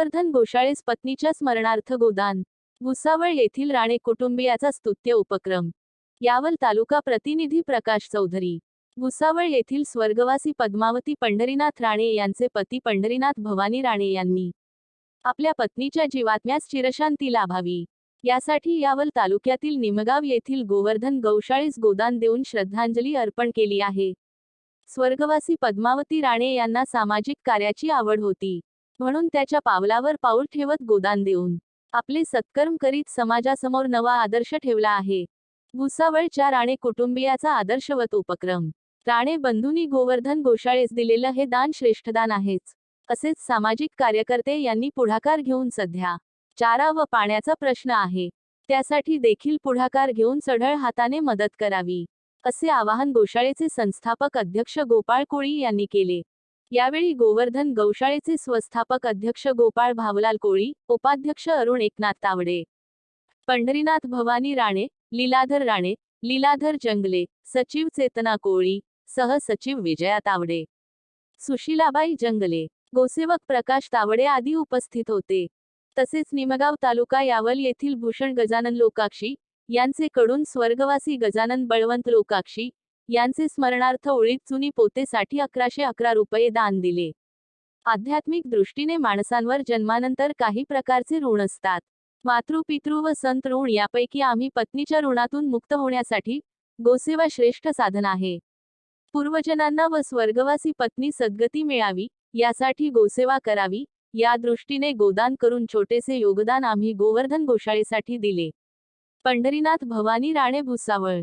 गोवर्धन गोशाळेस पत्नीच्या स्मरणार्थ गोदान भुसावळ येथील राणे कुटुंबियाचा स्तुत्य उपक्रम. यावल तालुका प्रतिनिधी प्रकाश चौधरी. भुसावळ येथील स्वर्गवासी पद्मावती पंढरीनाथ राणे यांचे पती पंढरीनाथ भवानी राणे यांनी आपल्या पत्नीच्या जीवात्म्यास चिरशांती लाभावी. यासाठी यावल तालुक्यातील निमगाव येथील गोवर्धन गौशाळीस गोदान देऊन श्रद्धांजली अर्पण केली आहे. स्वर्गवासी पद्मावती राणे यांना सामाजिक कार्याची आवड होती. म्हणून त्याच्या पावलावर पाऊल ठेवत गोदान देऊन आपले सत्कर्म करीत समाजासमोर नवा आदर्श ठेवला आहे. भुसावळच्या राणे कुटुंबियाचा आदर्शवत उपक्रम. राणे बंधूंनी गोवर्धन गोशाळेस दिलेलं हे दान श्रेष्ठदान आहेच. असेच सामाजिक कार्यकर्ते यांनी पुढाकार घेऊन सध्या चारा व पाण्याचा प्रश्न आहे. त्यासाठी देखील पुढाकार घेऊन चढळ हाताने मदत करावी. असे आवाहन गोशाळेचे संस्थापक अध्यक्ष गोपाळ कोळी यांनी केले. यावेळी गोवर्धन गौशाळेचे स्वस्थापक अध्यक्ष गोपाळ भावलाल कोळी उपाध्यक्ष अरुण एकनाथ तावडे पंढरीनाथ भवानी राणे लीलाधर राणे लीलाधर जंगले सचिव चेतना कोळी सहसचिव विजया तावडे सुशीलाबाई जंगले गोसेवक प्रकाश तावडे आदी उपस्थित होते. तसेच निमगाव तालुका यावल येथील भूषण गजानन लोकाक्षी यांचे कडून स्वर्गवासी गजानन बळवंत लोकाक्षी यांचे स्मरणार्थ ओळीत चुनी पोतेसाठी अकराशे अकरा रुपये दान दिले. आध्यात्मिक दृष्टीने माणसांवर जन्मानंतर काही प्रकारचे ऋण असतात. मातृपितृ व संत ऋण यापैकी आम्ही पत्नीच्या ऋणातून मुक्त होण्यासाठी गोसेवा श्रेष्ठ साधन आहे. पूर्वजनांना व स्वर्गवासी पत्नी सद्गती मिळावी यासाठी गोसेवा करावी या दृष्टीने गोदान करून छोटेसे योगदान आम्ही गोवर्धन गोशाळेसाठी दिले. पंढरीनाथ भवानी राणे भुसावळ